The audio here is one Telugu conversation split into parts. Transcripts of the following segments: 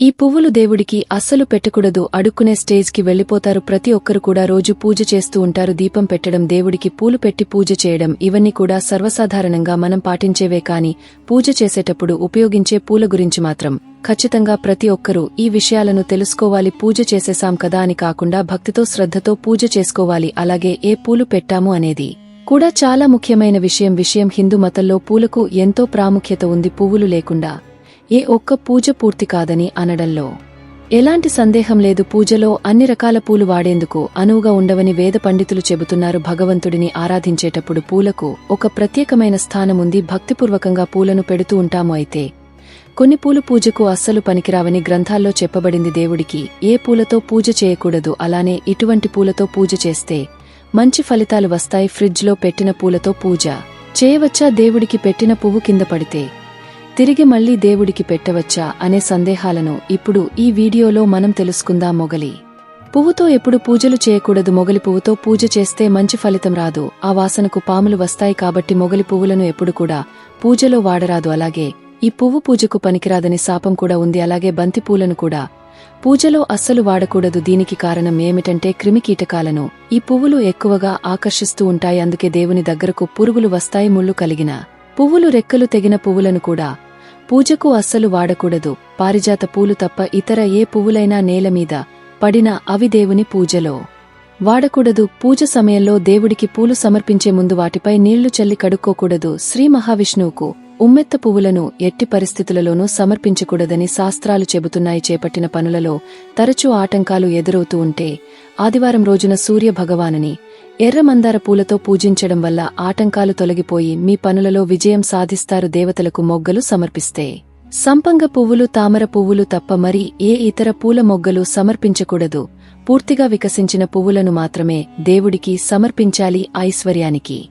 ఈ పువ్వులు దేవుడికి అస్సలు పెట్టకూడదు. అడుక్కునే స్టేజ్కి వెళ్ళిపోతారు ప్రతి ఒక్కరు కూడా రోజు పూజ చేస్తూ ఉంటారు. దీపం పెట్టడం దేవుడికి పూలు పెట్టి పూజ చేయడం ఇవన్నీ కూడా సర్వసాధారణంగా మనం పాటించేవే కాని పూజ చేసేటప్పుడు ఉపయోగించే పూల గురించి మాత్రం. ఖచ్చితంగా ప్రతి ఒక్కరూ ఈ విషయాలను తెలుసుకోవాలి. పూజ చేసేసాం కదా అని కాకుండా భక్తితో శ్రద్ధతో పూజ చేసుకోవాలి. అలాగే ఏ పూలు పెట్టాము అనేది కూడా చాలా ముఖ్యమైన విషయం. విషయం హిందూ మతంలో పూలకు ఎంతో ప్రాముఖ్యత ఉంది. పువ్వులు లేకుండా. ఏ ఒక్క పూజ పూర్తి కాదని అనడంలో. ఎలాంటి సందేహం లేదు పూజలో అన్ని రకాల పూలు వాడేందుకు అనువుగా ఉండవని వేద పండితులు చెబుతున్నారు భగవంతుడిని ఆరాధించేటప్పుడు పూలకు ఒక ప్రత్యేకమైన స్థానముంది భక్తిపూర్వకంగా పూలను పెడుతూ ఉంటాము అయితే. కొన్ని పూలు పూజకు అస్సలు పనికిరావని గ్రంథాల్లో చెప్పబడింది దేవుడికి ఏ పూలతో పూజ చేయకూడదు అలానే ఇటువంటి పూలతో పూజ చేస్తే మంచి ఫలితాలు వస్తాయి ఫ్రిడ్జ్లో పెట్టిన పూలతో పూజ. చేయవచ్చా దేవుడికి పెట్టిన పువ్వు కింద పడితే? తిరిగి మళ్ళీ దేవుడికి పెట్టవచ్చా అనే సందేహాలను ఇప్పుడు ఈ వీడియోలో మనం తెలుసుకుందాం మొగలి. పువ్వుతో ఎప్పుడు పూజలు చేయకూడదు మొగలి పువ్వుతో పూజ చేస్తే మంచి ఫలితం రాదు. ఆ వాసనకు పాములు వస్తాయి కాబట్టి మొగలి పువ్వులను ఎప్పుడు కూడా పూజలో వాడరాదు. అలాగే ఈ పువ్వు పూజకు పనికిరాదని శాపం కూడా ఉంది. అలాగే బంతి పూలను కూడా పూజలో అస్సలు వాడకూడదు. దీనికి కారణం ఏమిటంటే క్రిమికీటకాలను ఈ పువ్వులు ఎక్కువగా ఆకర్షిస్తూ ఉంటాయి. అందుకే దేవుని దగ్గరకు పురుగులు వస్తాయి ముళ్ళు కలిగిన పువ్వులు రెక్కలు తెగిన పువ్వులను కూడా పూజకు అస్సలు వాడకూడదు. పారిజాత పూలు తప్ప ఇతర ఏ పువ్వులైనా నేలమీద పడినా అవి దేవుని పూజలో. వాడకూడదు. పూజ సమయంలో దేవుడికి పూలు సమర్పించే ముందు వాటిపై నీళ్ళు చల్లి కడుక్కోకూడదు. శ్రీ మహావిష్ణువుకు ఉమ్మెత్త పువ్వులను ఎట్టి పరిస్థితులలోనూ సమర్పించకూడదని శాస్త్రాలు చెబుతున్నాయి. చేపట్టిన పనులలో తరచూ ఆటంకాలు ఎదురవుతూ ఉంటే ఆదివారం రోజున సూర్య భగవానని ఎర్ర మందార పూలతో పూజించడం వల్ల ఆటంకాలు తొలగిపోయి మీ పనులలో విజయం సాధిస్తారు దేవతలకు మొగ్గలు సమర్పిస్తే. సంపంగ పువ్వులు తామర పువ్వులు తప్ప మరి ఏ ఇతర పూల మొగ్గలు సమర్పించకూడదు. పూర్తిగా వికసించిన పువ్వులను మాత్రమే దేవుడికి సమర్పించాలి ఐశ్వర్యానికి.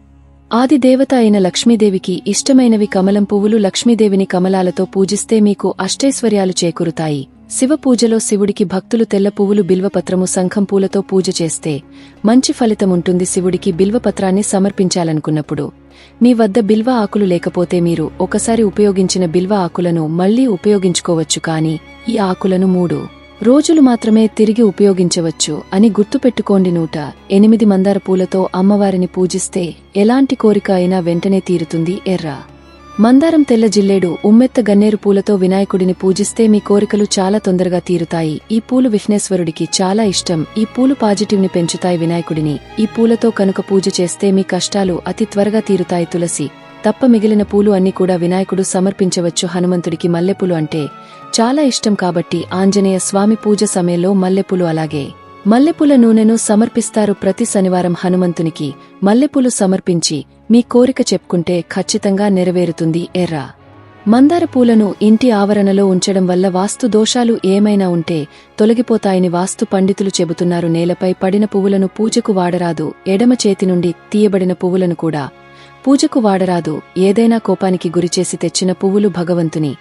ఆది దేవత అయిన లక్ష్మీదేవికి ఇష్టమైనవి కమలం పువ్వులు లక్ష్మీదేవిని కమలాలతో పూజిస్తే మీకు అష్టైశ్వర్యాలు చేకూరుతాయి. శివ పూజలో శివుడికి భక్తులు తెల్ల పువ్వులు బిల్వపత్రము శంఖం పూలతో పూజ చేస్తే మంచి ఫలితముంటుంది శివుడికి బిల్వపత్రాన్ని సమర్పించాలనుకున్నప్పుడు మీ వద్ద బిల్వ ఆకులు లేకపోతే మీరు ఒకసారి ఉపయోగించిన బిల్వ ఆకులను మళ్ళీ ఉపయోగించుకోవచ్చు. కాని ఈ ఆకులను మూడు రోజులు మాత్రమే తిరిగి ఉపయోగించవచ్చు అని గుర్తుపెట్టుకోండి. నూట ఎనిమిది మందార పూలతో అమ్మవారిని పూజిస్తే ఎలాంటి కోరిక అయినా వెంటనే తీరుతుంది. ఎర్ర మందారం తెల్ల జిల్లేడు ఉమ్మెత్త గన్నేరు పూలతో వినాయకుడిని పూజిస్తే మీ కోరికలు చాలా తొందరగా తీరుతాయి. ఈ పూలు విఘ్నేశ్వరుడికి చాలా ఇష్టం. ఈ పూలు పాజిటివ్ని పెంచుతాయి వినాయకుడిని. ఈ పూలతో కనుక పూజ చేస్తే మీ కష్టాలు అతి త్వరగా తీరుతాయి తులసి. తప్ప మిగిలిన పూలు అన్ని కూడా వినాయకుడు సమర్పించవచ్చు హనుమంతుడికి మల్లెపూలు అంటే చాలా ఇష్టం కాబట్టి ఆంజనేయ స్వామి పూజ సమయంలో మల్లెపూలు అలాగే. మల్లెపూల నూనెను సమర్పిస్తారు ప్రతి శనివారం హనుమంతునికి. మల్లెపూలు సమర్పించి మీ కోరిక చెప్పుకుంటే ఖచ్చితంగా నెరవేరుతుంది ఎర్ర. మందార పూలను ఇంటి ఆవరణలో ఉంచడం వల్ల వాస్తు దోషాలు ఏమైనా ఉంటే తొలగిపోతాయని వాస్తు పండితులు చెబుతున్నారు. నేలపై పడిన పువ్వులను పూజకు వాడరాదు. ఎడమ చేతి నుండి తీయబడిన పువ్వులను కూడా పూజకు వాడరాదు. ఏదైనా కోపానికి గురిచేసి తెచ్చిన పువ్వులు భగవంతుని.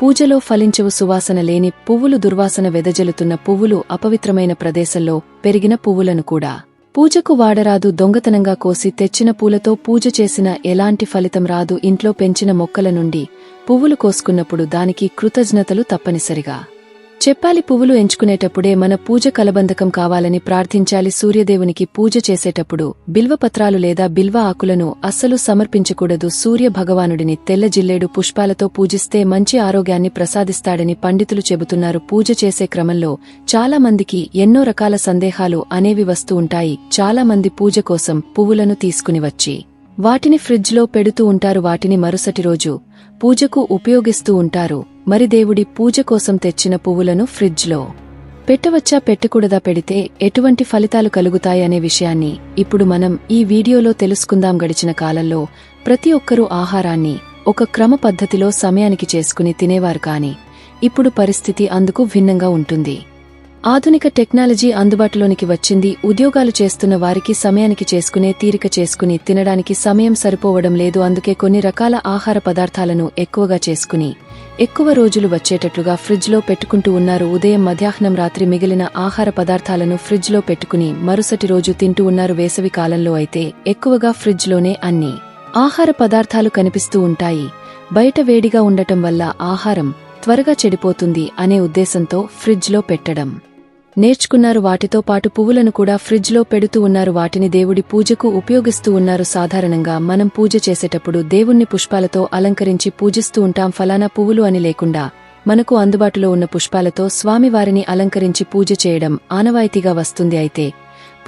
పూజలో ఫలించవు సువాసన లేని పువ్వులు దుర్వాసన వెదజల్లుతున్న పువ్వులు అపవిత్రమైన ప్రదేశంలో పెరిగిన పువ్వులను కూడా. పూజకు వాడరాదు దొంగతనంగా కోసి తెచ్చిన పూలతో పూజ చేసిన ఎలాంటి ఫలితం రాదు ఇంట్లో పెంచిన మొక్కల నుండి పువ్వులు కోసుకున్నప్పుడు దానికి కృతజ్ఞతలు తప్పనిసరిగా. చెప్పాలి పువ్వులు ఎంచుకునేటప్పుడే మన పూజ కలబంధకం కావాలని ప్రార్థించాలి సూర్యదేవునికి పూజ చేసేటప్పుడు బిల్వపత్రాలు లేదా బిల్వ ఆకులను అస్సలు సమర్పించకూడదు. సూర్య భగవానుడిని తెల్ల జిల్లేడు పుష్పాలతో పూజిస్తే మంచి ఆరోగ్యాన్ని ప్రసాదిస్తాడని పండితులు చెబుతున్నారు. పూజ చేసే క్రమంలో చాలా మందికి ఎన్నో రకాల సందేహాలు అనేవి వస్తూ ఉంటాయి. చాలా మంది పూజ కోసం పువ్వులను తీసుకుని వచ్చి వాటిని ఫ్రిడ్జ్లో పెడుతూ ఉంటారు. వాటిని మరుసటి రోజు పూజకు ఉపయోగిస్తూ ఉంటారు. మరి దేవుడి పూజ కోసం తెచ్చిన పువ్వులను ఫ్రిడ్జ్లో పెట్టవచ్చా? పెట్టకూడదా? పెడితే ఎటువంటి ఫలితాలు కలుగుతాయనే విషయాన్ని ఇప్పుడు మనం ఈ వీడియోలో తెలుసుకుందాం. గడిచిన కాలంలో ప్రతి ఒక్కరూ ఆహారాన్ని ఒక క్రమ పద్ధతిలో సమయానికి చేసుకుని తినేవారు కాని ఇప్పుడు పరిస్థితి అందుకు భిన్నంగా ఉంటుంది. ఆధునిక టెక్నాలజీ అందుబాటులోనికి వచ్చింది. ఉద్యోగాలు చేస్తున్న వారికి సమయానికి చేసుకునే తీరిక చేసుకుని తినడానికి సమయం సరిపోవడం లేదు. అందుకే కొన్ని రకాల ఆహార పదార్థాలను ఎక్కువగా చేసుకుని ఎక్కువ రోజులు వచ్చేటట్లుగా ఫ్రిడ్జ్లో పెట్టుకుంటూ ఉన్నారు. ఉదయం మధ్యాహ్నం రాత్రి మిగిలిన ఆహార పదార్థాలను ఫ్రిడ్జ్లో పెట్టుకుని మరుసటి రోజు తింటూ ఉన్నారు. వేసవి కాలంలో అయితే ఎక్కువగా ఫ్రిడ్జ్లోనే అన్ని ఆహార పదార్థాలు కనిపిస్తూ ఉంటాయి. బయట వేడిగా ఉండటం వల్ల ఆహారం త్వరగా చెడిపోతుంది అనే ఉద్దేశంతో ఫ్రిడ్జ్లో పెట్టడం. నేర్చుకున్నారు. వాటితో పాటు పువ్వులను కూడా ఫ్రిడ్జ్లో పెడుతూ ఉన్నారు. వాటిని దేవుడి పూజకు ఉపయోగిస్తూ ఉన్నారు. సాధారణంగా మనం పూజ చేసేటప్పుడు దేవుణ్ణి పుష్పాలతో అలంకరించి పూజిస్తూ ఉంటాం. ఫలానా పువ్వులు అని లేకుండా మనకు అందుబాటులో ఉన్న పుష్పాలతో స్వామివారిని అలంకరించి పూజ చేయడం ఆనవాయితీగా వస్తుంది. అయితే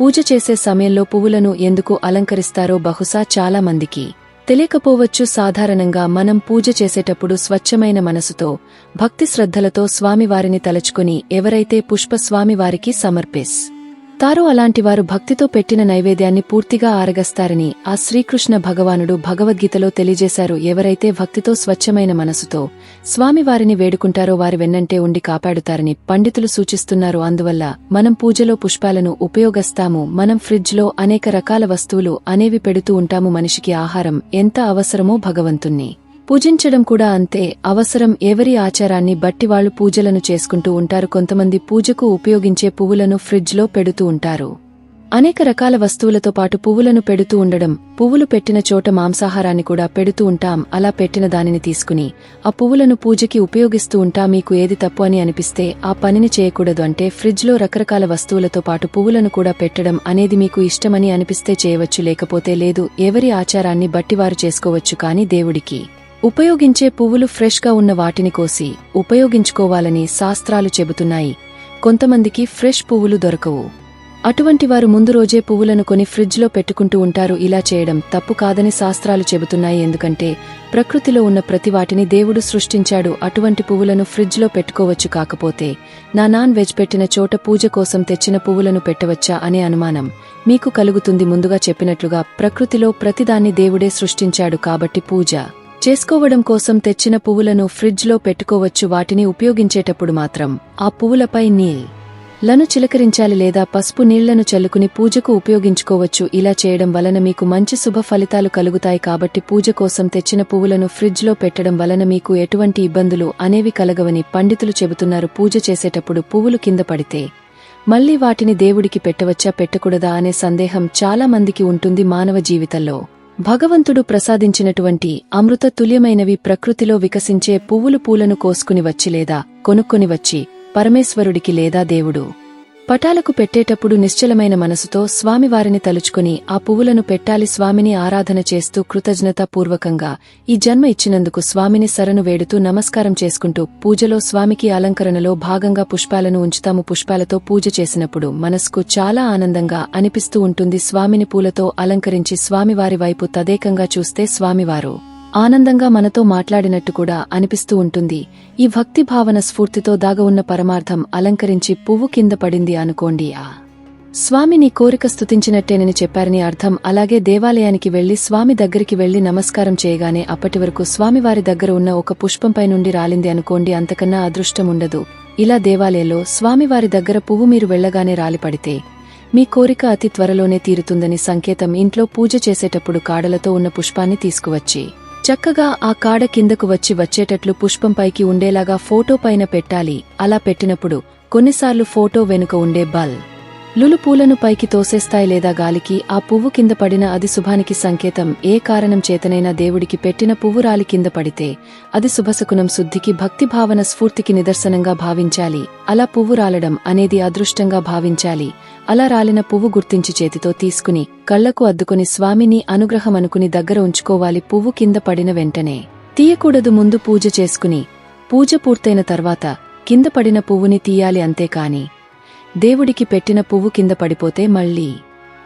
పూజ చేసే సమయంలో పువ్వులను ఎందుకు అలంకరిస్తారో బహుశా చాలా మందికి తెలియకపోవచ్చు సాధారణంగా మనం పూజ చేసేటప్పుడు స్వచ్ఛమైన మనసుతో భక్తి శ్రద్ధలతో స్వామివారిని తలచుకుని ఎవరైతే పుష్ప స్వామివారికి సమర్పిస్. తారో అలాంటివారు భక్తితో పెట్టిన నైవేద్యాన్ని పూర్తిగా ఆరగస్తారని ఆ శ్రీకృష్ణ భగవానుడు భగవద్గీతలో తెలియజేశారు. ఎవరైతే భక్తితో స్వచ్ఛమైన మనసుతో స్వామివారిని వేడుకుంటారో వారి వెన్నంటే ఉండి కాపాడుతారని పండితులు సూచిస్తున్నారు. అందువల్ల మనం పూజలో పుష్పాలను ఉపయోగస్తాము. మనం ఫ్రిడ్జ్లో అనేక రకాల వస్తువులు అనేవి పెడుతూ ఉంటాము. మనిషికి ఆహారం ఎంత అవసరమో భగవంతుణ్ణి. పూజించడం కూడా అంతే. అవసరం ఎవరి ఆచారాన్ని బట్టి వాళ్ళు పూజలను చేసుకుంటూ ఉంటారు. కొంతమంది పూజకు ఉపయోగించే పువ్వులను ఫ్రిడ్జ్లో పెడుతూ ఉంటారు. అనేక రకాల వస్తువులతో పాటు పువ్వులను పెడుతూ ఉండడం పువ్వులు పెట్టిన చోట మాంసాహారాన్ని కూడా పెడుతూ ఉంటాం. అలా పెట్టిన దానిని తీసుకుని ఆ పువ్వులను పూజకి ఉపయోగిస్తూ ఉంటా. మీకు ఏది తప్పు అని అనిపిస్తే ఆ పనిని చేయకూడదు అంటే ఫ్రిడ్జ్లో రకరకాల వస్తువులతో పాటు పువ్వులను కూడా పెట్టడం అనేది మీకు ఇష్టమని అనిపిస్తే చేయవచ్చు. లేకపోతే లేదు ఎవరి ఆచారాన్ని బట్టివారు చేసుకోవచ్చు కాని దేవుడికి. ఉపయోగించే పువ్వులు ఫ్రెష్గా ఉన్న వాటిని కోసి ఉపయోగించుకోవాలని శాస్త్రాలు చెబుతున్నాయి. కొంతమందికి ఫ్రెష్ పువ్వులు దొరకవు. అటువంటి వారు ముందు రోజే పువ్వులను కొని ఫ్రిడ్జ్లో పెట్టుకుంటూ ఉంటారు. ఇలా చేయడం తప్పు కాదని శాస్త్రాలు చెబుతున్నాయి. ఎందుకంటే ప్రకృతిలో ఉన్న ప్రతి వాటిని దేవుడు సృష్టించాడు. అటువంటి పువ్వులను ఫ్రిడ్జ్లో పెట్టుకోవచ్చు. కాకపోతే నా నాన్ వెజ్ పెట్టిన చోట పూజ కోసం తెచ్చిన పువ్వులను పెట్టవచ్చా అనే అనుమానం మీకు కలుగుతుంది. ముందుగా చెప్పినట్లుగా ప్రకృతిలో ప్రతిదాన్ని దేవుడే సృష్టించాడు కాబట్టి పూజ. చేసుకోవడం కోసం తెచ్చిన పువ్వులను ఫ్రిడ్జ్లో పెట్టుకోవచ్చు. వాటిని ఉపయోగించేటప్పుడు మాత్రం ఆ పువ్వులపై నీల్లను చిలకరించాలి లేదా పసుపు నీళ్ళను చల్లుకుని పూజకు ఉపయోగించుకోవచ్చు. ఇలా చేయడం వలన మీకు మంచి శుభ ఫలితాలు కలుగుతాయి కాబట్టి పూజ కోసం తెచ్చిన పువ్వులను ఫ్రిడ్జ్లో పెట్టడం వలన మీకు ఎటువంటి ఇబ్బందులు అనేవి కలగవని పండితులు చెబుతున్నారు. పూజ చేసేటప్పుడు పువ్వులు కింద పడితే మళ్ళీ వాటిని దేవుడికి పెట్టవచ్చా? పెట్టకూడదా? అనే సందేహం చాలా మందికి ఉంటుంది మానవ జీవితంలో. భగవంతుడు ప్రసాదించినటువంటి అమృత తుల్యమైనవి ప్రకృతిలో వికసించే పువ్వులు పూలను కోసుకుని వచ్చి లేదా కొనుక్కొని వచ్చి పరమేశ్వరుడికి లేదా దేవుడు. పటాలకు పెట్టేటప్పుడు నిశ్చలమైన మనసుతో స్వామివారిని తలుచుకుని ఆ పువ్వులను పెట్టాలి స్వామిని ఆరాధన చేస్తూ కృతజ్ఞతాపూర్వకంగా ఈ జన్మ ఇచ్చినందుకు స్వామిని సరను వేడుతూ నమస్కారం చేసుకుంటూ పూజలో స్వామికి అలంకరణలో భాగంగా పుష్పాలను ఉంచుతాము. పుష్పాలతో పూజ చేసినప్పుడు మనస్కు చాలా ఆనందంగా అనిపిస్తూ ఉంటుంది. స్వామిని పూలతో అలంకరించి స్వామివారి వైపు తదేకంగా చూస్తే స్వామివారు ఆనందంగా మనతో మాట్లాడినట్టు కూడా అనిపిస్తూ ఉంటుంది. ఈ భక్తి భావన స్ఫూర్తితో దాగ ఉన్న పరమార్థం అలంకరించి పువ్వు కింద పడింది అనుకోండి. ఆ. స్వామిని కోరిక స్థుతించినట్టేనని చెప్పారని అర్థం అలాగే దేవాలయానికి వెళ్ళి స్వామి దగ్గరికి వెళ్ళి నమస్కారం చేయగానే అప్పటి వరకు స్వామివారి దగ్గర ఉన్న ఒక పుష్పంపై నుండి రాలింది అనుకోండి అంతకన్నా అదృష్టం ఉండదు. ఇలా దేవాలయంలో స్వామివారి దగ్గర పువ్వు మీరు వెళ్ళగానే రాలిపడితే మీ కోరిక అతి త్వరలోనే తీరుతుందని సంకేతం ఇంట్లో పూజ చేసేటప్పుడు కాడలతో ఉన్న పుష్పాన్ని తీసుకువచ్చి చక్కగా ఆ కాడ కిందకు వచ్చి వచ్చేటట్లు పుష్పంపైకి ఉండేలాగా ఫోటో పైన పెట్టాలి. అలా పెట్టినప్పుడు కొన్నిసార్లు ఫోటో వెనుక ఉండే బల్. లులు పూలను పైకి తోసేస్తాయి లేదా గాలికి ఆ పువ్వు కింద పడిన అది శుభానికి సంకేతం. ఏ కారణం చేతనైనా దేవుడికి పెట్టిన పువ్వు రాలి కింద పడితే అది శుభశకునం శుద్ధికి భక్తిభావన స్ఫూర్తికి నిదర్శనంగా భావించాలి. అలా పువ్వు రాలడం అనేది అదృష్టంగా భావించాలి. అలా రాలిన పువ్వు గుర్తించి చేతితో తీసుకుని కళ్ళకు అద్దుకుని స్వామిని అనుగ్రహమనుకుని దగ్గర ఉంచుకోవాలి పువ్వు కింద పడిన వెంటనే. తీయకూడదు ముందు పూజ చేసుకుని పూజ పూర్తయిన తర్వాత కింద పడిన పువ్వుని తీయాలి అంతేకాని దేవుడికి పెట్టిన పువ్వు కింద పడిపోతే మళ్ళీ.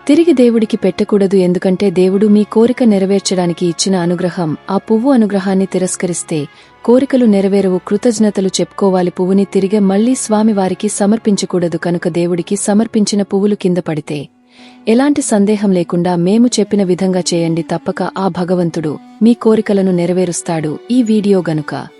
తిరిగి దేవుడికి పెట్టకూడదు ఎందుకంటే దేవుడు మీ కోరిక నెరవేర్చడానికి ఇచ్చిన అనుగ్రహం. ఆ పువ్వు అనుగ్రహాన్ని తిరస్కరిస్తే కోరికలు నెరవేరవు కృతజ్ఞతలు చెప్పుకోవాలి పువ్వుని తిరిగి మళ్ళీ స్వామివారికి సమర్పించకూడదు కనుక దేవుడికి సమర్పించిన పువ్వులు కింద పడితే. ఎలాంటి సందేహం లేకుండా మేము చెప్పిన విధంగా చేయండి తప్పక ఆ భగవంతుడు మీ కోరికలను నెరవేరుస్తాడు. ఈ వీడియో గనుక